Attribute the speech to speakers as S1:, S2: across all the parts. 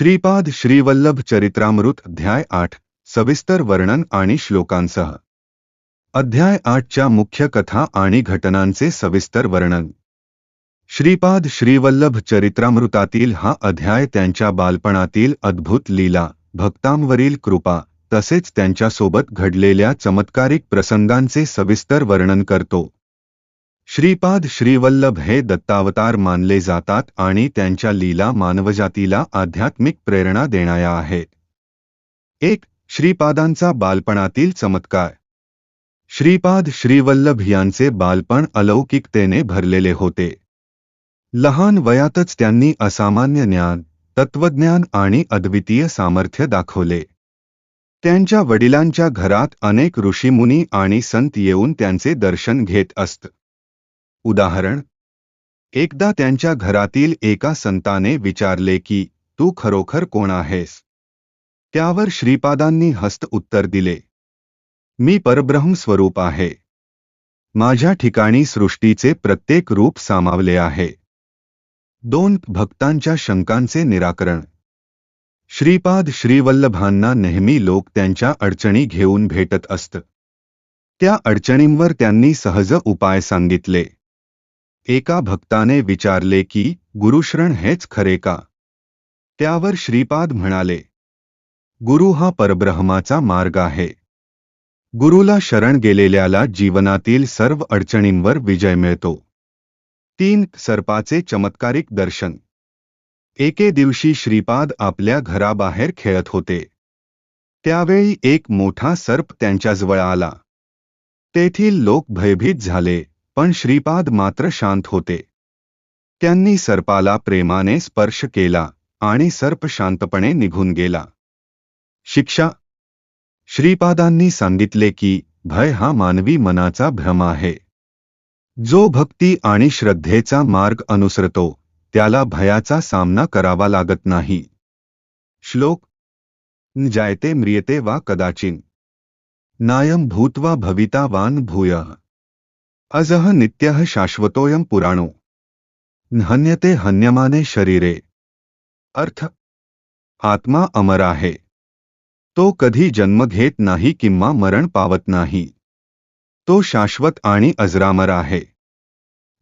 S1: श्रीपाद श्रीवल्लभ चरित्रामृत अध्याय आठ सविस्तर वर्णन आणि श्लोकांसह. अध्याय आठच्या मुख्य कथा आणि घटनांचे सविस्तर वर्णन. श्रीपाद श्रीवल्लभ चरित्रामृतातील हा अध्याय त्यांच्या बालपणातील अद्भुत लीला भक्तांवरील कृपा तसेच त्यांच्यासोबत घडलेल्या चमत्कारिक प्रसंगांचे सविस्तर वर्णन करतो. श्रीपाद श्रीवल्लभ हे दत्तावतार मानले जातात आणि त्यांच्या लीला मानवजातीला आध्यात्मिक प्रेरणा देणाऱ्या आहेत. एक श्रीपादांचा बालपणातील चमत्कार. श्रीपाद श्रीवल्लभ यांचे बालपण अलौकिकतेने भरलेले होते. लहान वयातच त्यांनी असामान्य ज्ञान तत्वज्ञान आणि अद्वितीय सामर्थ्य दाखवले. त्यांच्या वडिलांच्या घरात अनेक ऋषीमुनी आणि संत येऊन त्यांचे दर्शन घेत असत. उदाहरण एकदा त्यांच्या घरातील एका संताने विचारले की तू खरोखर कोण आहेस? त्यावर श्रीपादांनी हस्त उत्तर दिले मी परब्रह्म स्वरूप आहे. माझ्या ठिकाणी सृष्टीचे प्रत्येक रूप सामावले आहे. दोन भक्तांच्या शंकांचे निराकरण. श्रीपाद श्रीवल्लभांना नेहमी लोक त्यांच्या अडचणी घेऊन भेटत असत. त्या अडचणींवर त्यांनी सहज उपाय सांगितले. एका भक्ताने विचारले की गुरुशरण हेच खरे का? त्यावर श्रीपाद म्हणाले गुरु हा परब्रह्माचा मार्ग आहे. गुरुला शरण गेलेल्याला जीवनातील सर्व अडचणींवर विजय मिळतो. तीन सर्पाचे चमत्कारिक दर्शन. एके दिवशी श्रीपाद आपल्या घराबाहेर खेळत होते. त्यावेळी एक मोठा सर्प त्यांच्याजवळ आला. तेथील लोक भयभीत झाले. पण श्रीपाद मात्र शांत होते. त्यांनी सर्पाला प्रेमाने स्पर्श केला आणि सर्प शांतपणे निघून गेला. शिक्षा. श्रीपादांनी सांगितले की भय हा मानवी मनाचा भ्रम आहे. जो भक्ती आणि श्रद्धेचा मार्ग अनुसरतो त्याला भयाचा सामना करावा लागत नाही. श्लोक. न जायते म्रियते वा कदाचिन. नायम भूत्वा भविता वान अजह नित्यः शाश्वतोयम पुराणो। हन्यते हन्यमाने शरीरे। अर्थ। आत्मा अमर आहे तो कधी जन्म घेत नाही किंवा मरण पावत नाही। तो शाश्वत आणि अजरामर आहे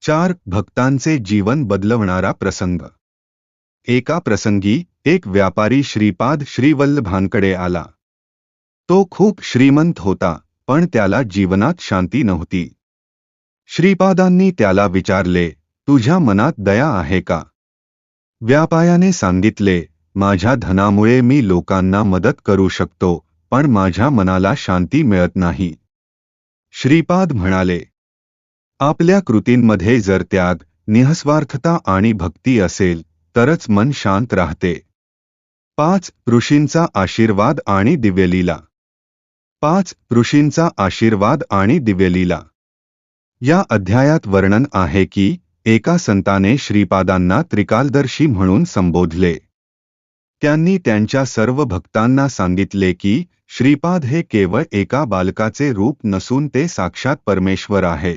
S1: चार भक्तांचे जीवन बदलवणारा प्रसंग। एका प्रसंगी एक व्यापारी श्रीपाद श्रीवल्लभांकडे आला। तो खूप श्रीमंत होता, पण त्याला जीवनात शांती नव्हती। श्रीपादांनी त्याला विचारले तुझ्या मनात दया आहे का? व्यापायाने सांगितले माझ्या धनामुळे मी लोकांना मदत करू शकतो पण माझ्या मनाला शांती मिळत नाही. श्रीपाद म्हणाले आपल्या कृतींमध्ये जर त्याग निहस्वार्थता आणि भक्ती असेल तरच मन शांत राहते. पाच ऋषींचा आशीर्वाद आणि दिव्यलीला. पाच ऋषींचा आशीर्वाद आणि दिव्यलीला. या अध्यायात वर्णन आहे की एका संताने श्रीपादांना त्रिकालदर्शी म्हणून संबोधले. त्यांनी त्यांच्या सर्व भक्तांना सांगितले की श्रीपाद हे केवळ एका बालकाचे रूप नसून ते साक्षात परमेश्वर आहे.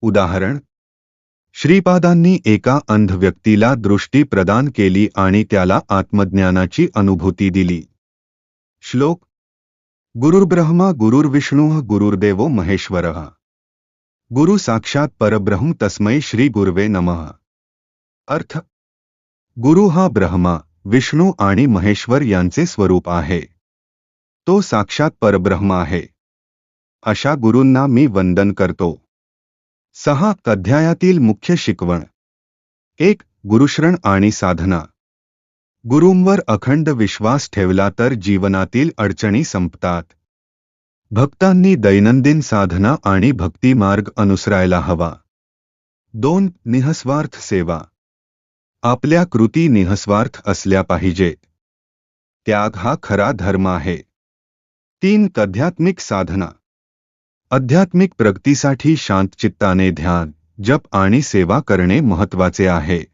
S1: उदाहरण श्रीपादांनी एका अंध व्यक्तीला दृष्टी प्रदान केली आणि त्याला आत्मज्ञानाची अनुभूती दिली. श्लोक गुरुर्ब्रह्मा गुरुर्विष्णू गुरुर्देवो महेश्वर. गुरु साक्षात परब्रह्म तस्मै श्री गुरवे नमः. अर्थ गुरु हा ब्रह्मा विष्णू आणि महेश्वर यांचे स्वरूप आहे. तो साक्षात परब्रह्म आहे. अशा गुरूंना मी वंदन करतो. सहा अध्यायातील मुख्य शिकवण. एक गुरुश्रण आणि साधना. गुरूंवर अखंड विश्वास ठेवला तर जीवनातील अडचणी संपतात. भक्तांनी दैनंदिन साधना आणि भक्तिमार्ग अनुसरायला हवा. दोन निहस्वार्थ सेवा. आपल्या कृती निहस्वार्थ असल्या पाहिजेत त्याग हा खरा धर्म आहे. तीन आध्यात्मिक साधना. आध्यात्मिक प्रगतीसाठी शांतचित्ताने ध्यान जप आणि सेवा करणे महत्त्वाचे आहे.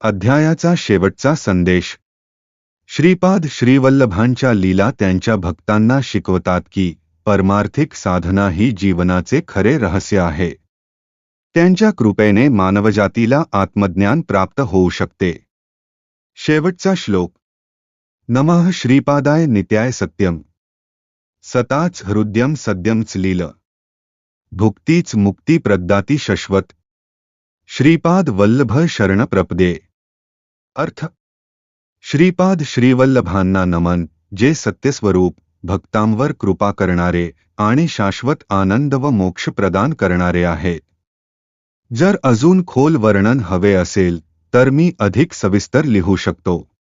S1: अध्यायाचा शेवटचा संदेश. श्रीपाद श्रीवल्लभांच्या लीला त्यांच्या भक्तांना शिकवतात की परमार्थिक साधना ही जीवनाचे खरे रहस्य आहे. त्यांच्या कृपेने मानवजातीला आत्मज्ञान प्राप्त होऊ शकते. शेवटचा श्लोक. नमः श्रीपादाय नित्याय सत्यम. सताच हृदयम सद्यमच लील भुक्तीच मुक्ती प्रदाती शश्वत. श्रीपाद वल्लभ शरण प्रपदे. अर्थ. श्रीपाद श्रीवल्लभांना नमन जे सत्यस्वरूप. भक्तांवर कृपा करणारे आणि शाश्वत आनंद व मोक्ष प्रदान करणारे आहेत जर अजून खोल वर्णन हवे असेल तर मी अधिक सविस्तर लिहू शकतो.